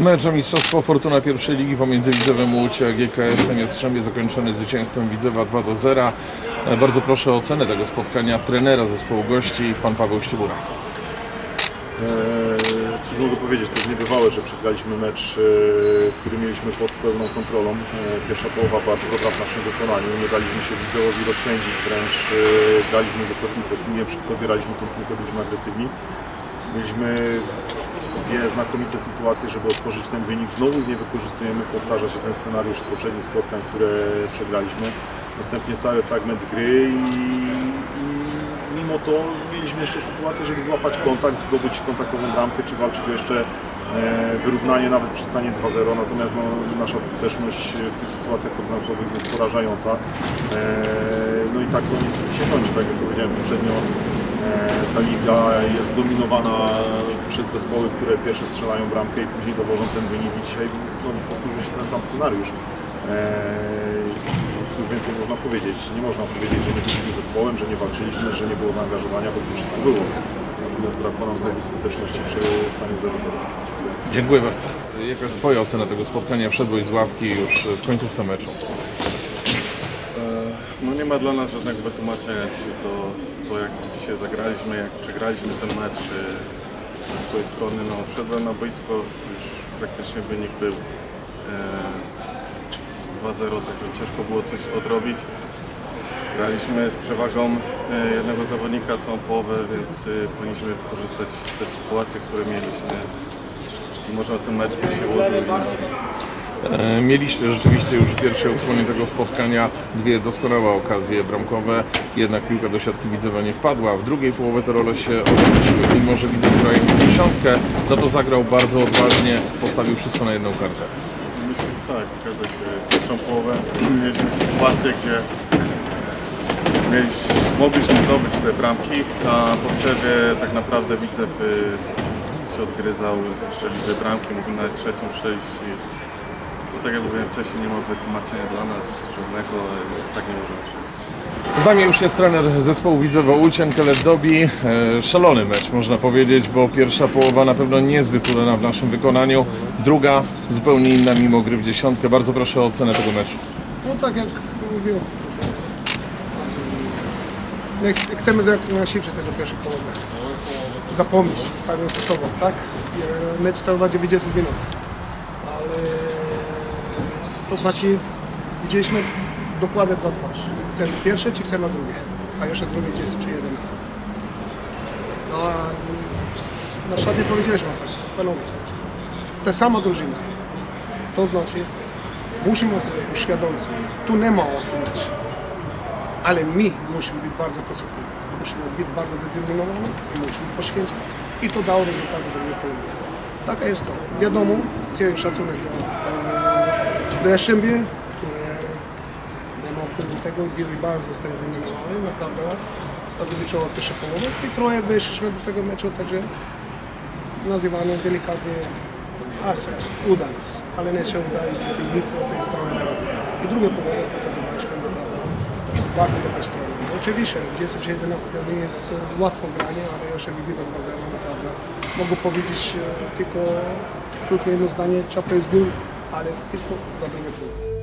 Mecz o Mistrzostwo Fortuna pierwszej ligi pomiędzy Widzewem Łódź a GKS-em Jastrzębie zakończony zwycięstwem Widzewa 2 do 0. E, Bardzo proszę o ocenę tego spotkania trenera zespołu gości, pan Paweł Ściebura. Eee, Cóż mogę powiedzieć, to jest niebywałe, że przegraliśmy mecz, e, który mieliśmy pod pełną kontrolą. E, Pierwsza połowa bardzo dobra w naszym wykonaniu, nie daliśmy się Widzewowi rozpędzić, wręcz e, graliśmy wysokim pressingiem, szybko odbieraliśmy tą piłkę, byliśmy agresywni. Mieliśmy dwie znakomite sytuacje, żeby otworzyć ten wynik. Znowu nie wykorzystujemy, powtarza się ten scenariusz z poprzednich spotkań, które przegraliśmy. Następnie stały fragment gry i, mimo to mieliśmy jeszcze sytuację, żeby złapać kontakt, zdobyć kontaktową bramkę, czy walczyć o jeszcze e, wyrównanie nawet przy stanie 2-0, natomiast no, nasza skuteczność w tych sytuacjach podbramkowych jest porażająca. E, no i tak to niestety się kończy, tak jak powiedziałem poprzednio. Ta liga jest zdominowana przez zespoły, które pierwsze strzelają bramkę i później dowożą ten wynik i dzisiaj znowu powtórzy się ten sam scenariusz. Eee, Cóż więcej można powiedzieć? Nie można powiedzieć, że nie byliśmy zespołem, że nie walczyliśmy, że nie było zaangażowania, bo to wszystko było. Natomiast brakło nam znowu skuteczności przy stanie 0-0. Dziękuję bardzo. Jaka jest Twoja ocena tego spotkania? Wszedłeś z ławki już w końcówce meczu. No nie ma dla nas żadnego wytłumaczenia dzisiaj to, to jak dzisiaj zagraliśmy, jak przegraliśmy ten mecz e, ze swojej strony. No, wszedłem na boisko, już praktycznie wynik był e, 2-0, także ciężko było coś odrobić. Graliśmy z przewagą e, jednego zawodnika całą połowę, więc e, powinniśmy wykorzystać te sytuacje, które mieliśmy. I może ten mecz by się ułożył. E, Mieliście rzeczywiście już w pierwszej odsłonie tego spotkania dwie doskonałe okazje bramkowe, jednak piłka do siatki Widzewa nie wpadła. W drugiej połowie te role się odwróciły. Mimo, że Widzew grając dziesiątkę, no to zagrał bardzo odważnie, postawił wszystko na jedną kartę. Myślę, że tak, zgadza się. Pierwszą połowę mieliśmy sytuację, gdzie mieliśmy, mogliśmy zdobyć te bramki, a po przerwie tak naprawdę Widzew y, się odgryzał, strzelił dwie bramki, mógł nawet trzecią strzelić. Tak jak mówiłem wcześniej, nie ma wytłumaczenia dla nas żadnego, tak nie może być. Z nami już jest trener zespołu Widzewa Łódź, Enkelet Dobi. E, Szalony mecz można powiedzieć, bo pierwsza połowa na pewno niezbyt udana w naszym wykonaniu, druga zupełnie inna mimo gry w dziesiątkę. Bardzo proszę o ocenę tego meczu. No tak jak mówiłem. Ch- chcemy jak najszybciej tego pierwszej połowy. Zapomnieć, zostawiam ze sobą, tak? Mecz trwa 90 minut. To znaczy widzieliśmy dokładnie dwa twarze. Chcemy pierwsze czy chcemy drugie? A jeszcze drugie gdzie jest przy 11. No a na szatnie powiedzieliśmy, panowie, ta sama drużyna. To znaczy musimy sobie uświadomić sobie, tu nie ma łatwy mecz. Ale my musimy być bardzo konsekwentni, musimy być bardzo determinowani i musimy poświęcić. I to dało rezultaty drugiej połowy. Taka jest to. Wiadomo, chciałem szacunek do, e, Jastrzębie, które nie ma wpływu tego, byli bardzo zdeterminowane, naprawdę stawili czoło w pierwszej połowie i trochę wyszliśmy do tego meczu, także nazywany delikatnie Asia, uda nas, ale nie się udaje, że nic od tej strony nie robi. I drugie połowę pokazywaliśmy naprawdę z bardzo dobrej strony. Oczywiście, gdzie jest 11 to nie jest e, łatwo granie, ale jeszcze wygrywa 2-0 naprawdę. Mogę powiedzieć e, tylko krótkie jedno zdanie, czapę z gór, ale tylko za drugie pół.